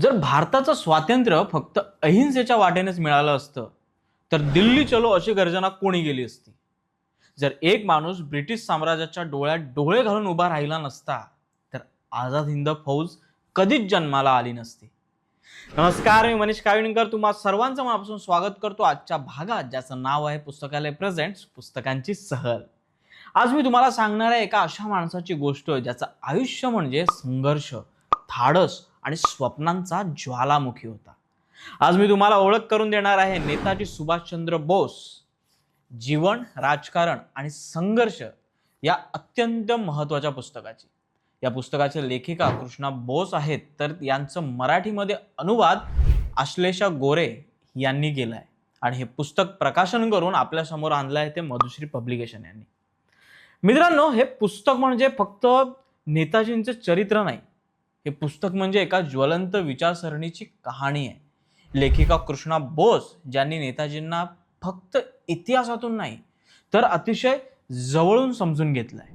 जर भारताचं स्वातंत्र्य फक्त अहिंसेच्या वाटेनेच मिळालं असतं तर दिल्ली चलो अशी गर्जना कोणी गेली असती? जर एक माणूस ब्रिटिश साम्राज्याच्या डोळ्यात डोळे घालून उभा राहिला नसता तर आझाद हिंद फौज कधीच जन्माला आली नसती. नमस्कार मी मनीष काविणकर. तुम्हा सर्वांचं मनापासून स्वागत करतो आजच्या भागात ज्याचं नाव आहे पुस्तकालय प्रेझेंट्स पुस्तकांची सहल. आज मी तुम्हाला सांगणार आहे एका अशा माणसाची गोष्ट ज्याचं आयुष्य म्हणजे संघर्ष धाडस आणि स्वप्नांचा ज्वालामुखी होता. आज मी तुम्हाला ओळख करून देणार आहे नेताजी सुभाषचंद्र बोस. जीवन राजकारण आणि संघर्ष या अत्यंत महत्त्वाच्या पुस्तकाची. या पुस्तकाच्या लेखिका कृष्णा बोस आहेत तर यांचं मराठीमध्ये अनुवाद आश्लेषा गोरे यांनी केलं आहे आणि हे पुस्तक प्रकाशन करून आपल्यासमोर आणलं आहे ते मधुश्री पब्लिकेशन यांनी. मित्रांनो हे पुस्तक म्हणजे फक्त नेताजींचं चरित्र नाही हे पुस्तक म्हणजे एका ज्वलंत विचारसरणीची कहाणी आहे. लेखिका कृष्णा बोस ज्यांनी नेताजींना फक्त इतिहासातून नाही तर अतिशय जवळून समजून घेतलंय.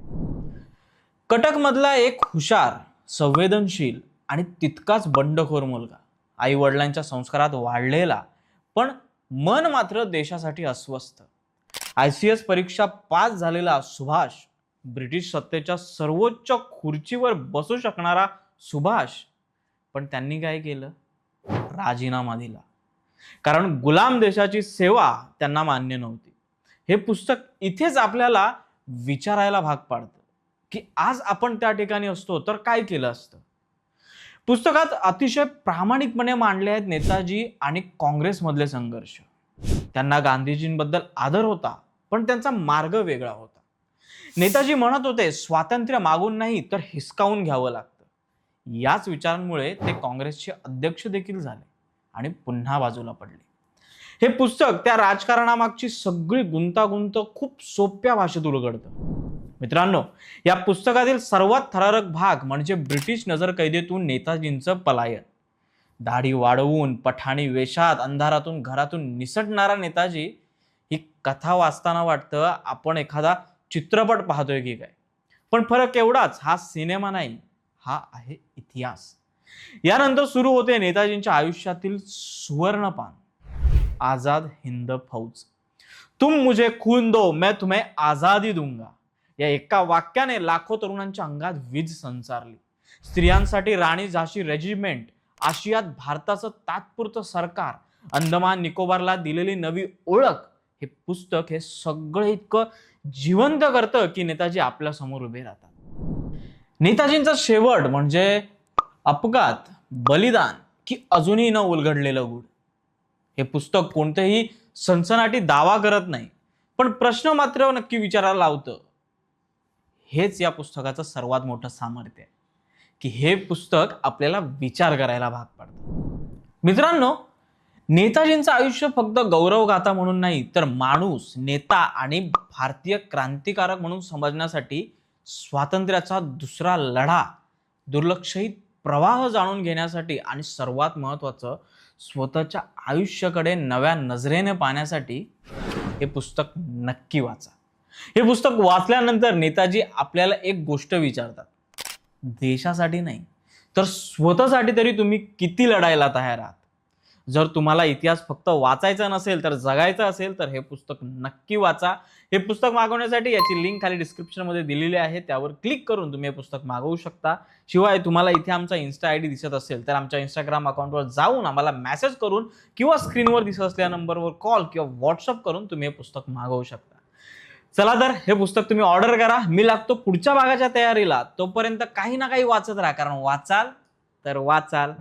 कटकमधला एक हुशार संवेदनशील आणि तितकाच बंडखोर मुलगा. आई वडिलांच्या संस्कारात वाढलेला पण मन मात्र देशासाठी अस्वस्थ. आय सी एस परीक्षा पास झालेला सुभाष ब्रिटिश सत्तेच्या सर्वोच्च खुर्चीवर बसू शकणारा सुभाष. पण त्यांनी काय केलं? राजीनामा दिला. कारण गुलाम देशाची सेवा त्यांना मान्य नव्हती. हे पुस्तक इथेच आपल्याला विचारायला भाग पाडतं की आज आपण त्या ठिकाणी असतो तर काय केलं असतं? पुस्तकात अतिशय प्रामाणिकपणे मांडले आहेत नेताजी आणि काँग्रेसमधले संघर्ष. त्यांना गांधीजींबद्दल आदर होता पण त्यांचा मार्ग वेगळा होता. नेताजी म्हणत होते स्वातंत्र्य मागून नाही तर हिसकावून घ्यावं लागतं. याच विचारांमुळे ते काँग्रेसचे अध्यक्ष देखील झाले आणि पुन्हा बाजूला पडले. हे पुस्तक त्या राजकारणामागची सगळी गुंतागुंत खूप सोप्या भाषेत उलगडतं. मित्रांनो या पुस्तकातील सर्वात थरारक भाग म्हणजे ब्रिटिश नजरकैदेतून नेताजींचं पलायन. दाढी वाढवून पठाणी वेशात अंधारातून घरातून निसटणारा नेताजी ही कथा वाचताना वाटतं आपण एखादा चित्रपट पाहतोय की काय? पण फरक एवढाच हा सिनेमा नाही हा आहे इतिहास. यानंतर सुरू होते नेताजींच्या आयुष्यातील सुवर्णपान. आझाद हिंद फौज. तुम मुझे खून दो मैं तुम्हें आझादी दूंगा. या एका वाक्याने लाखो तरुणांच्या अंगात वीज संचारली. स्त्रियांसाठी राणी झाशी रेजिमेंट आशियात भारताचं तात्पुरतं सरकार अंदमान निकोबारला दिलेली नवी ओळख हे पुस्तक हे सगळं इतकं जिवंत करतं की नेताजी आपल्यासमोर उभे राहतात. नेताजींचा शेवट म्हणजे अपघात बलिदान की अजूनही न उलगडलेलं गुढ. हे पुस्तक कोणतेही सनसनाटी दावा करत नाही पण प्रश्न मात्र नक्की विचारायला लावतं. हेच या पुस्तकाचं सर्वात मोठं सामर्थ्य आहे की हे पुस्तक आपल्याला विचार करायला भाग पाडतं. मित्रांनो नेताजींचं आयुष्य फक्त गौरवगाथा म्हणून नाही तर माणूस नेता आणि भारतीय क्रांतिकारक म्हणून समजण्यासाठी स्वातंत्र्याचा दुसरा लढा दुर्लक्षित प्रवाह जाणून घेण्यासाठी आणि सर्वात महत्त्वाचं स्वतःच्या आयुष्याकडे नव्या नजरेने पाहण्यासाठी हे पुस्तक नक्की वाचा. हे पुस्तक वाचल्यानंतर नेताजी आपल्याला एक गोष्ट विचारतात. देशासाठी नाही तर स्वतःसाठी तरी तुम्ही किती लढायला तयार आहात? जर तुम्हाला इतिहास फक्त वाचायचा नसेल तर जगायचा असेल तर हे पुस्तक नक्की वाचा. हे पुस्तक मागवण्यासाठी याची लिंक खाली डिस्क्रिप्शनमध्ये दिलेली आहे. त्यावर क्लिक करून तुम्ही हे पुस्तक मागवू शकता. शिवाय तुम्हाला इथे आमचा इन्स्टा आय डी दिसत असेल तर आमच्या इंस्टाग्राम अकाउंटवर जाऊन आम्हाला मेसेज करून किंवा स्क्रीनवर दिसत असलेल्या नंबरवर कॉल किंवा व्हॉट्सअप करून तुम्ही हे पुस्तक मागवू शकता. चला तर हे पुस्तक तुम्ही ऑर्डर करा. मी लागतो पुढच्या भागाच्या तयारीला. तोपर्यंत काही ना काही वाचत राहा कारण वाचाल तर वाचाल.